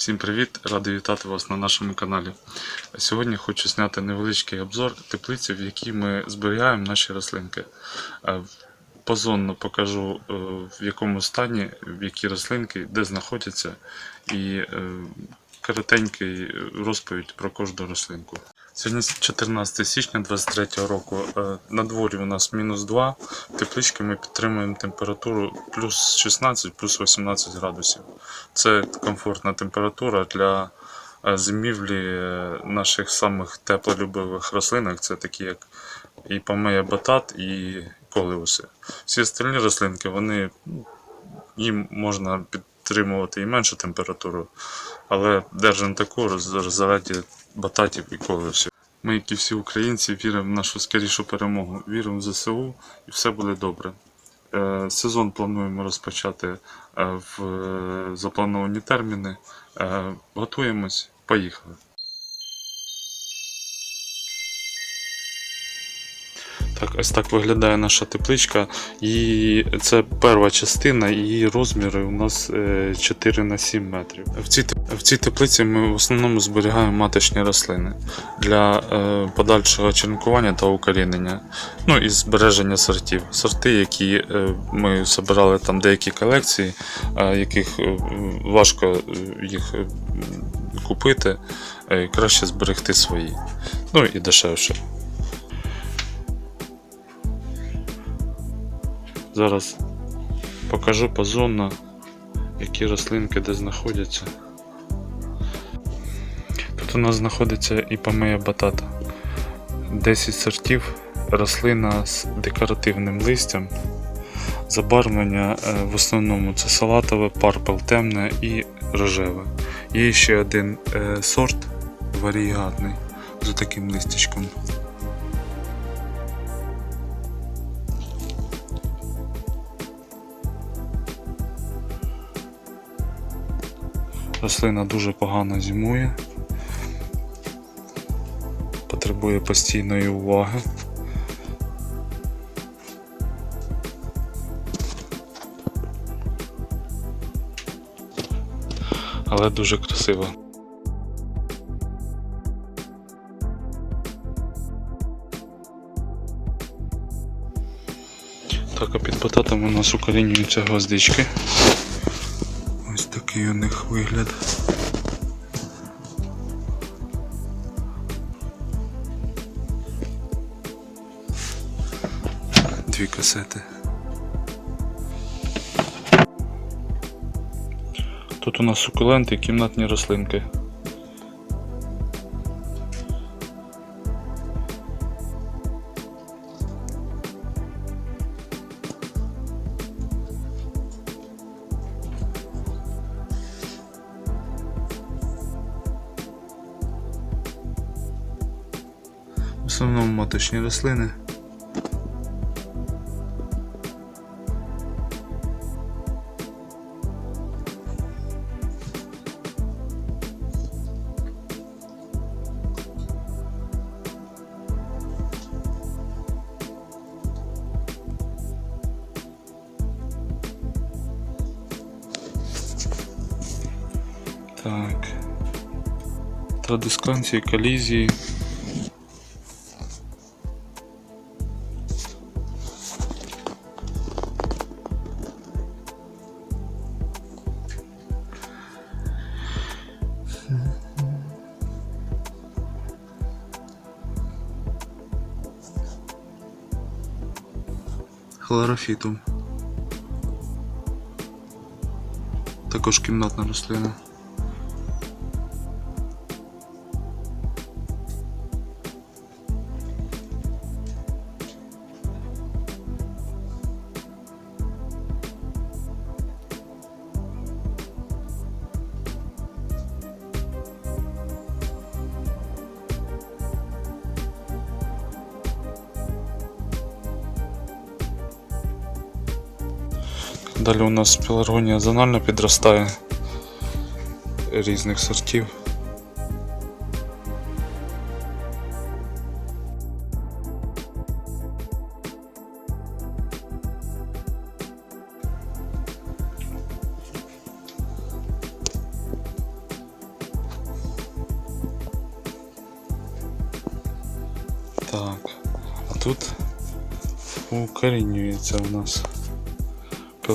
Всім привіт! Радий вітати вас на нашому каналі. Сьогодні хочу зняти невеличкий обзор теплиці, в якій ми зберігаємо наші рослинки. Е, Позонно покажу, е, в якому стані, в які рослинки, де знаходяться, і е, коротенький розповідь про кожну рослинку. Сьогодні 14 січня 2023 року. Е, На дворі у нас мінус 2. В тепличці ми підтримуємо температуру плюс 16, плюс 18 градусів. Це комфортна температура для е, зимівлі е, наших самих теплолюбивих рослинок. Це такі як і помея батат, і колеуси. Всі остальні рослинки, вони ну, їм можна підтримувати і меншу температуру, але держимо таку роз- бататів і колесів. Ми, як і всі українці, віримо в нашу скорішу перемогу, віримо в ЗСУ і все буде добре. Е, Сезон плануємо розпочати е, в е, заплановані терміни. Готуємось, поїхали. Так, ось так виглядає наша тепличка. І це перша частина, її розміри у нас е, 4 на 7 метрів. В цій, в цій теплиці ми в основному зберігаємо маточні рослини для е, подальшого черенкування та укорінення. Ну і збереження сортів. Сорти, які е, ми збирали там деякі колекції, е, яких е, важко е, їх е, купити, е, краще зберегти свої. Ну і дешевше. Зараз покажу позонно, які рослинки де знаходяться. Тут у нас знаходиться і помея батата. 10 сортів, рослина з декоративним листям. Забарвлення е, в основному це салатове, парпл темне і рожеве. Є ще один е, сорт варігатний з таким листячком. Рослина дуже погано зимує, потребує постійної уваги. Але дуже красиво. Так, а під бататом у нас укорінюються гвоздички. Такий вигляд. Дві касети. Тут у нас сукуленти і кімнатні рослинки. Основному рослини. Так. Традисканції, колізії. Хлорофітум. Також кімнатна рослина. Далі у нас пеларгонія зонально підростає різних сортів.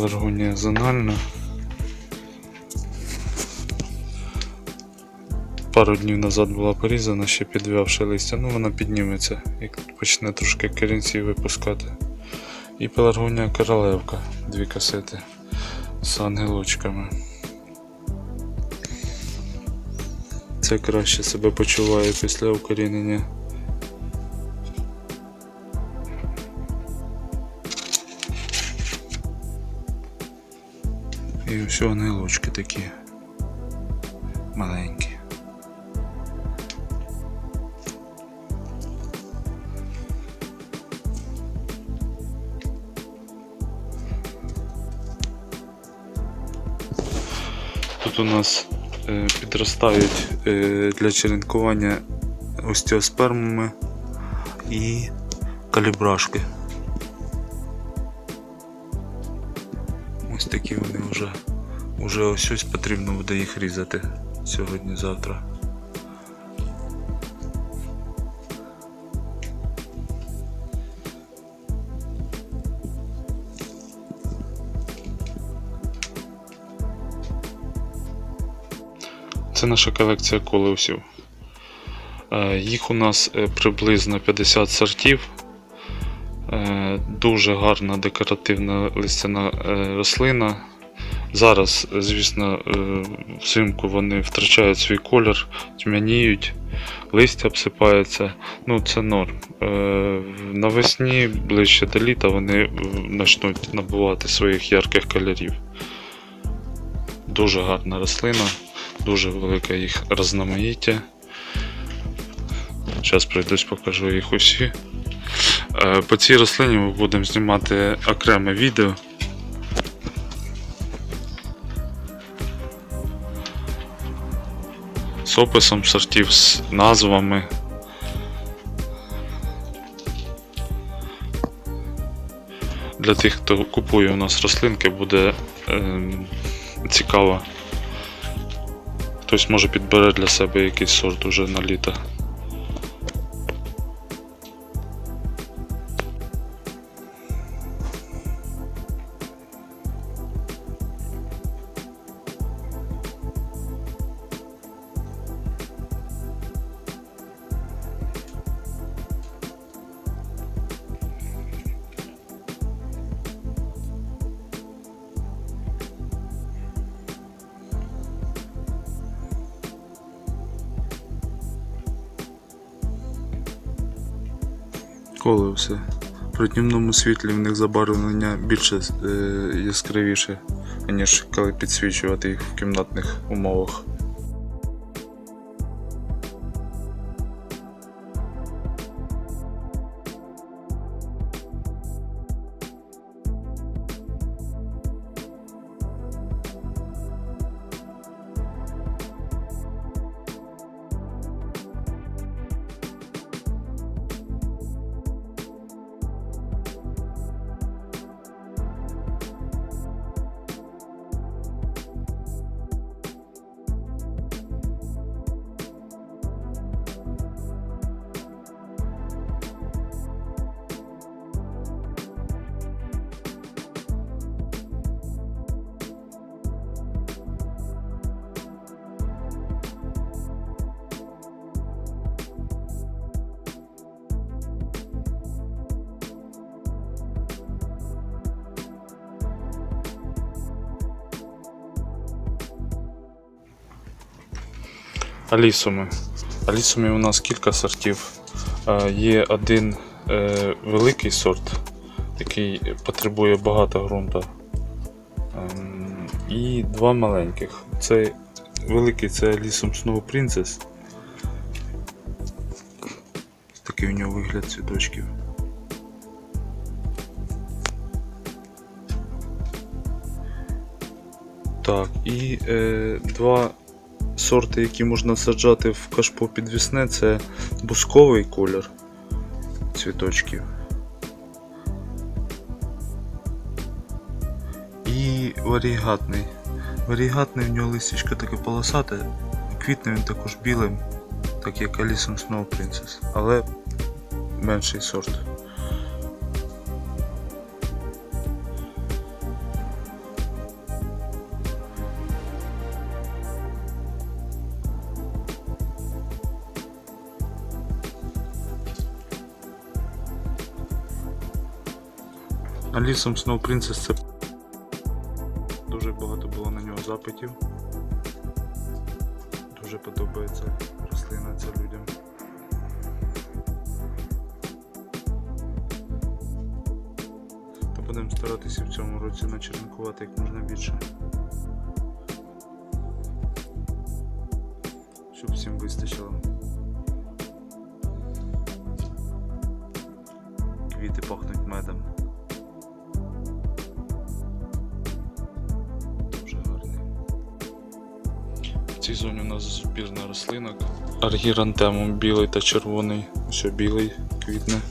Пеларгонія зональна. Пару днів назад була порізана, ще підвявши листя. Ну вона підніметься, як почне трошки корінців випускати. І пеларгонія королевка, дві касети з ангелочками. Це краще себе почуває після укорінення. Ось ангелочки такі маленькі. Тут у нас е, підростають е, для черенкування остеоспермами і калібрашки. Ось такі вони вже. Уже ось ось потрібно буде їх різати сьогодні-завтра. Це наша колекція колеусів. Е, Їх у нас е, приблизно 50 сортів. Е, Дуже гарна декоративна листяна рослина. Зараз, е, звісно, е, взимку вони втрачають свій колір, тьмяніють, листя обсипається. Ну, це норм. Е, Навесні, ближче до літа, вони е, почнуть набувати своїх ярких кольорів. Дуже гарна рослина, дуже велике їх розноманіття. Зараз пройдусь, покажу їх усі. Е, По цій рослині ми будемо знімати окреме відео. З описом сортів, з назвами. Для тих, хто купує у нас рослинки, буде е, цікаво. Хтось може підбере для себе якийсь сорт уже на літо. Коли все. При днівному світлі в них забарвлення більше е, яскравіше, ніж коли підсвічувати їх в кімнатних умовах. Алісуми. Алісуми у нас кілька сортів. Е, Є один е, великий сорт, який потребує багато ґрунту. Ем, І два маленьких. Цей великий це Алісум Snow Princess. Такий у нього вигляд цвіточків. Так, і е, два сорти, які можна саджати в кашпо підвісне, це бусковий колір цвіточків. І варігатний. Варігатний в нього листячко таке полосате, квітне він також білим, так як Алісом Snow Princess. Але менший сорт. Лісом Snow Princess це дуже багато було на нього запитів. Дуже подобається рослина ця людям. То будемо старатися в цьому році начеренкувати як можна більше. Щоб всім вистачило. Нас збірна рослинок. Аргірантемум білий та червоний. Ось білий квітне.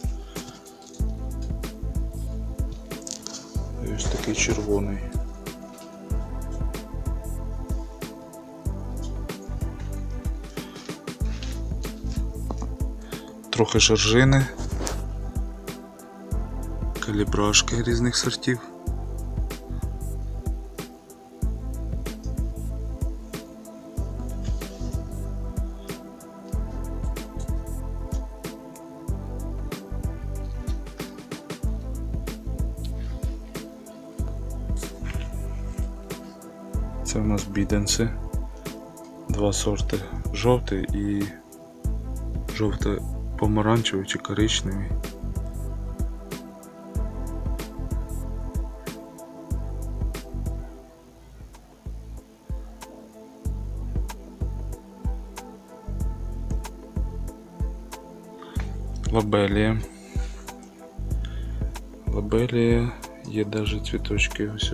І ось такий червоний. Трохи жоржини. Калібрашки різних сортів. Біденси. Два сорти. Жовтий і жовте помаранчевий чи коричневий. Лабелія. Лабелія є даже цвіточки ось.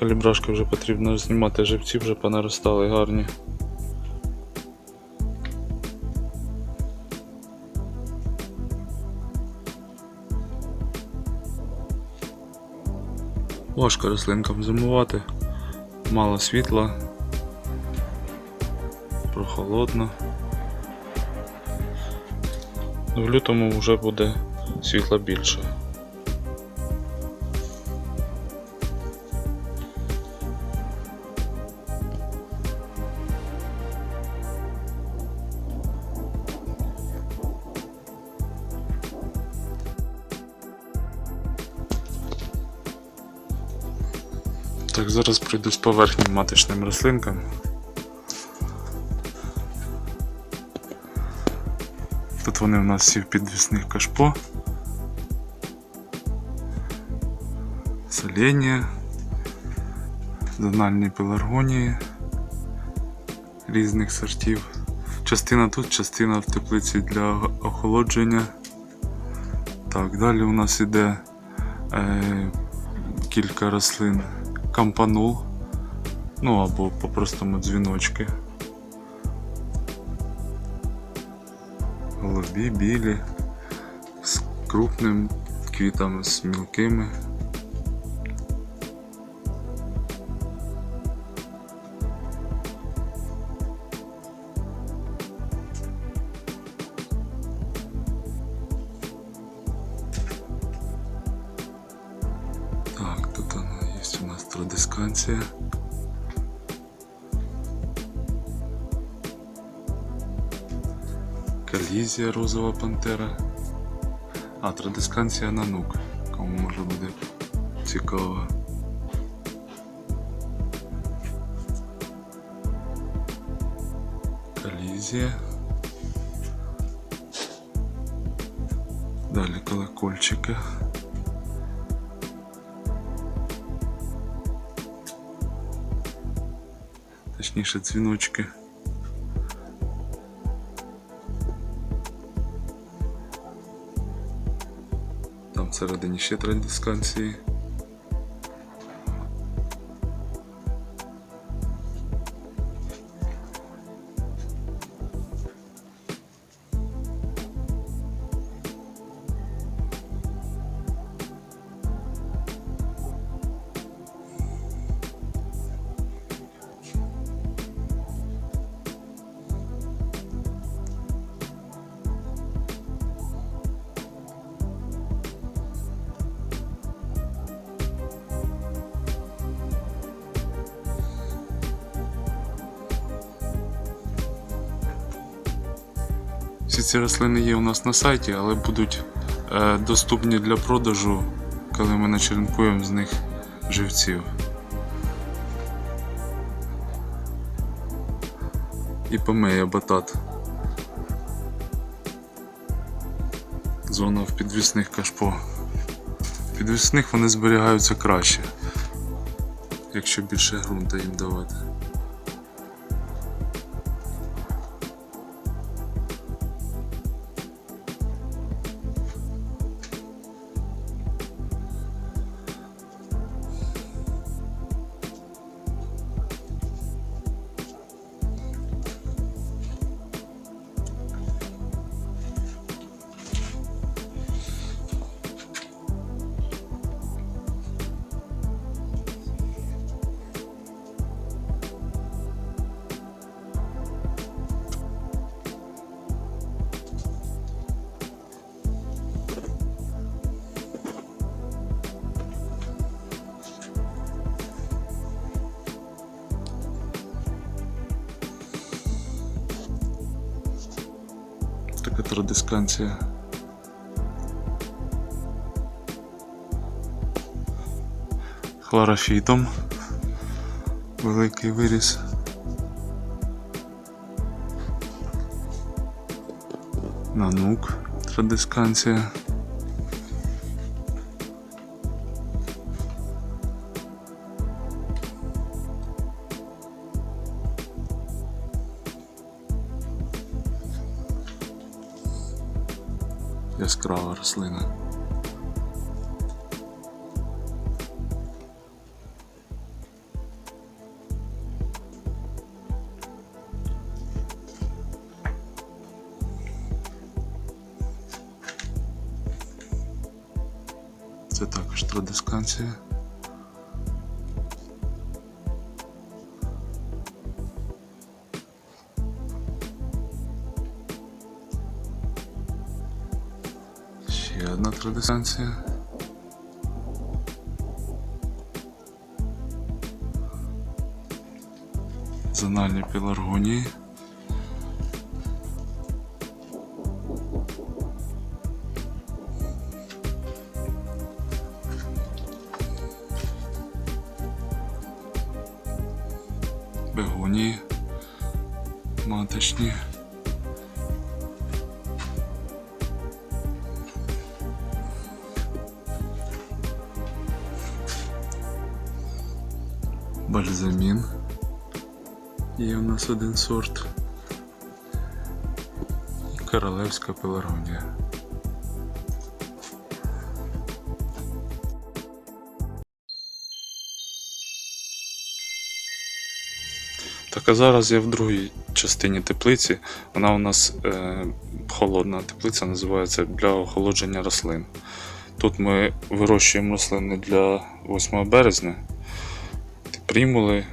Калібрашки вже потрібно знімати, живці вже понаростали гарні. Важко рослинкам зимувати, мало світла, прохолодно. В лютому вже буде світла більше. Так, зараз пройду з поверхнім маточним рослинкам. Тут вони в нас всі в підвісних кашпо. Соленія, зональні пеларгонії різних сортів. Частина тут, частина в теплиці для охолодження. Так, далі у нас іде е, кілька рослин кампанул, ну або по-простому дзвіночки. Голубі, білі, з крупним квітами, з мілкими. У нас. Колізія розова пантера. А, традисканція нанук. Кому може буде цікаво. Колізія. Далі колокольчики. Точніше дзвіночки. Там всередині ще традисканції. Всі ці рослини є у нас на сайті, але будуть е, доступні для продажу, коли ми начеренкуємо з них живців. І помея батат. Зона в підвісних кашпо. В підвісних вони зберігаються краще, якщо більше ґрунта їм давати. Така традисканція. Хлорофітом. Великий виріс. Нанук. Традисканція. Рослина. Це також традисканція. Одна традисканція. Зональні пеларгонії. Нас один сорт. І королевська пеларгонія. Так, а зараз я в другій частині теплиці. Вона у нас е, холодна теплиця, називається для охолодження рослин. Тут ми вирощуємо рослини для 8 березня. Примули,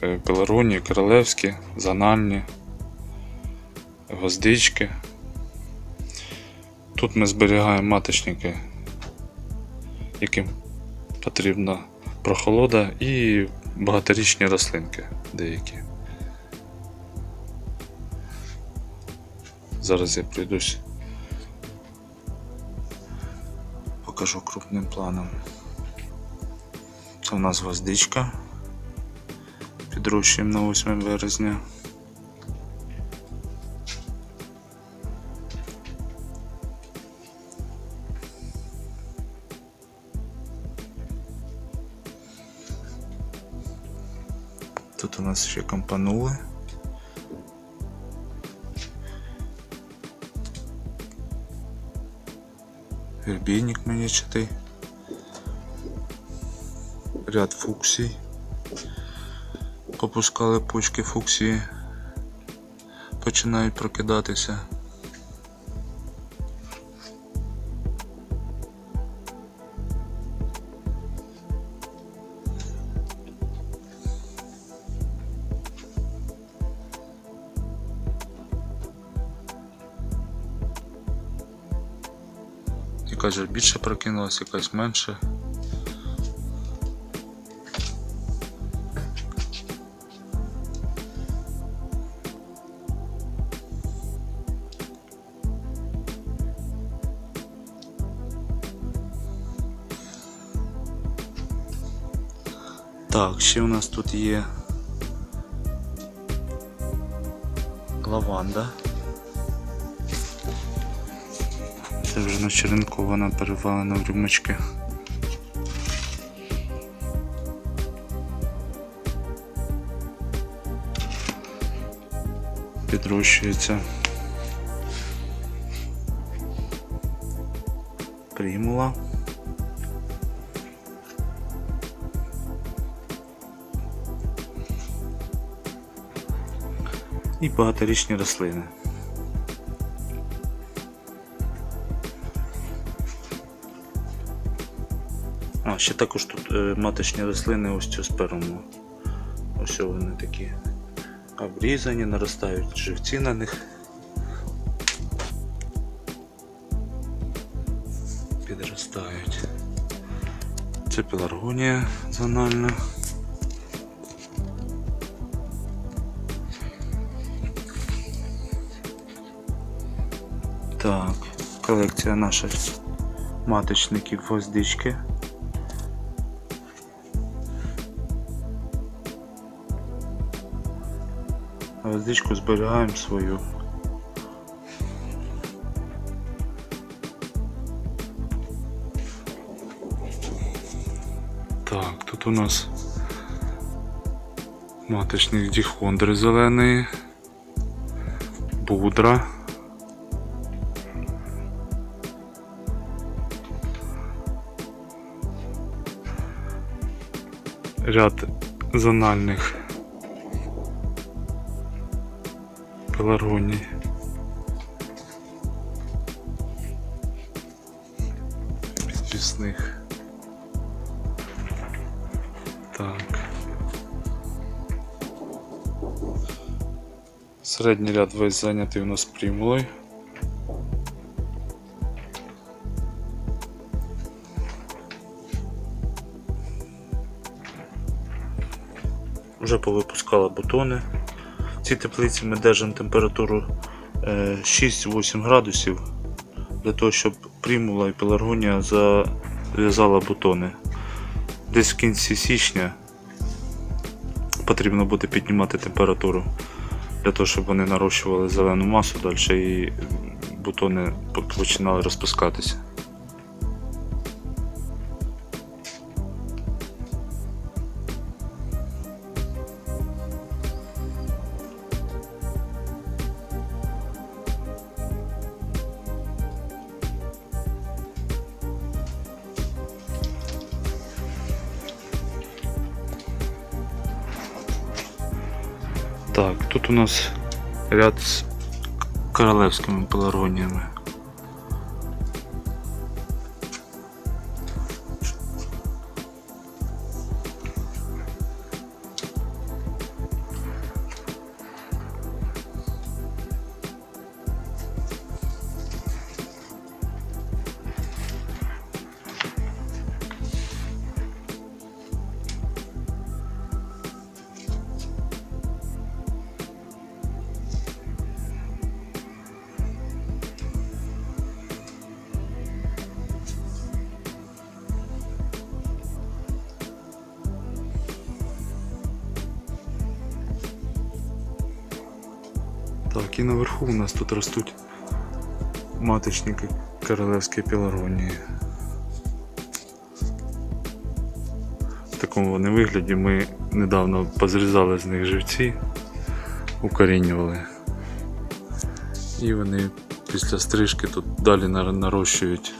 пелароні, королевські, занальні, гвоздички. Тут ми зберігаємо маточники, яким потрібна прохолода і багаторічні рослинки деякі. Зараз я пройдусь. Покажу крупним планом. Це у нас гвоздичка. Підрощуємо на 8 березня. Тут у нас ще компанули. Гербійник мені Ряд фуксій. Попускали почки фуксії. Починають прокидатися. Якась більше прокинулась, якась менше. Так, ще у нас тут є лаванда. Це вже начеренкована, перевалена в рюмочки. Підрощується. І багаторічні рослини. А, ще також тут е, маточні рослини ось цю сперму. Ось вони такі обрізані, наростають живці на них. Підростають. Це пеларгонія зональна. Колекція наших маточників гвоздички. Гвоздичку зберігаємо свою. Так, тут у нас маточник діхондри зелений, будра. Ряд зональних пеларгоній. Так. Середній ряд весь зайнятий у нас примулою. Вже повипускала бутони. В цій теплиці ми держимо температуру е, 6-8 градусів для того, щоб примула і пеларгонія зав'язала бутони. Десь в кінці січня потрібно буде піднімати температуру для того, щоб вони нарощували зелену масу далі і бутони починали розпускатися. У нас ряд з королевськими пеларгоніями. Нас тут ростуть маточники королевської пеларгонії. В такому вони вигляді ми недавно позрізали з них живці, укорінювали. І вони після стрижки тут далі нарощують.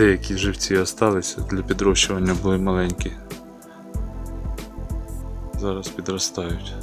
Деякі живці залишилися для підрощування були маленькі. Зараз підростають.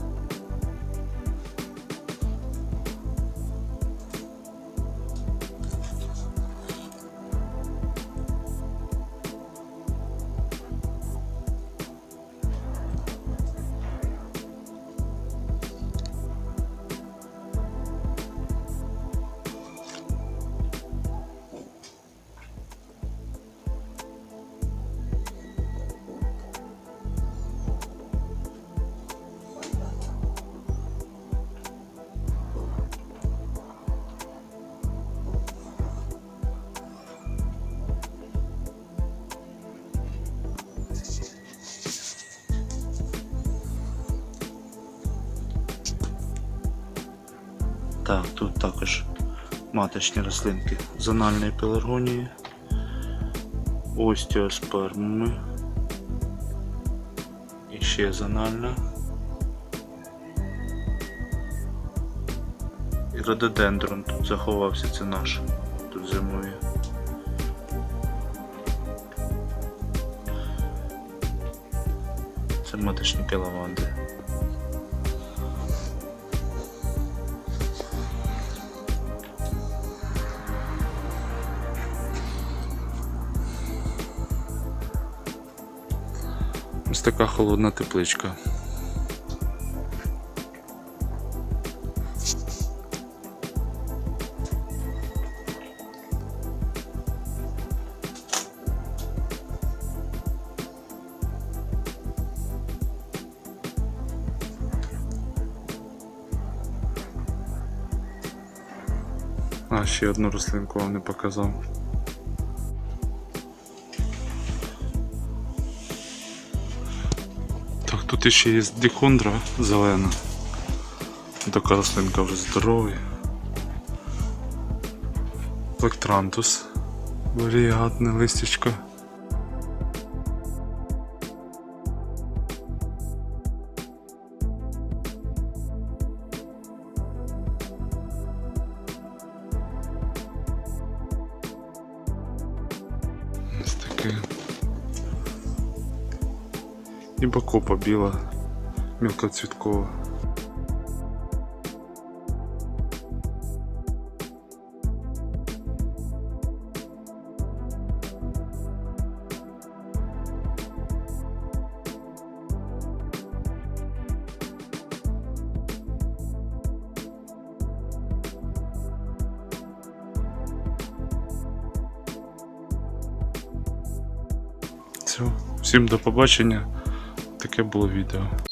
Так, тут також маточні рослинки з анальної пеларгонії, остеоспермами. І ще з анальна. І рододендрон тут заховався, це наш. Тут зимує. Це маточники лаванди. Ось така холодна тепличка. А, ще одну рослинку вам не показав. Тут іще є дихондра зелена. Така рослинка вже здоровий. Плектрантус. Варіатне листячко. Ось таке. І бакопа біла, мілкоцвіткова. Все, всім до побачення. Таке було відео.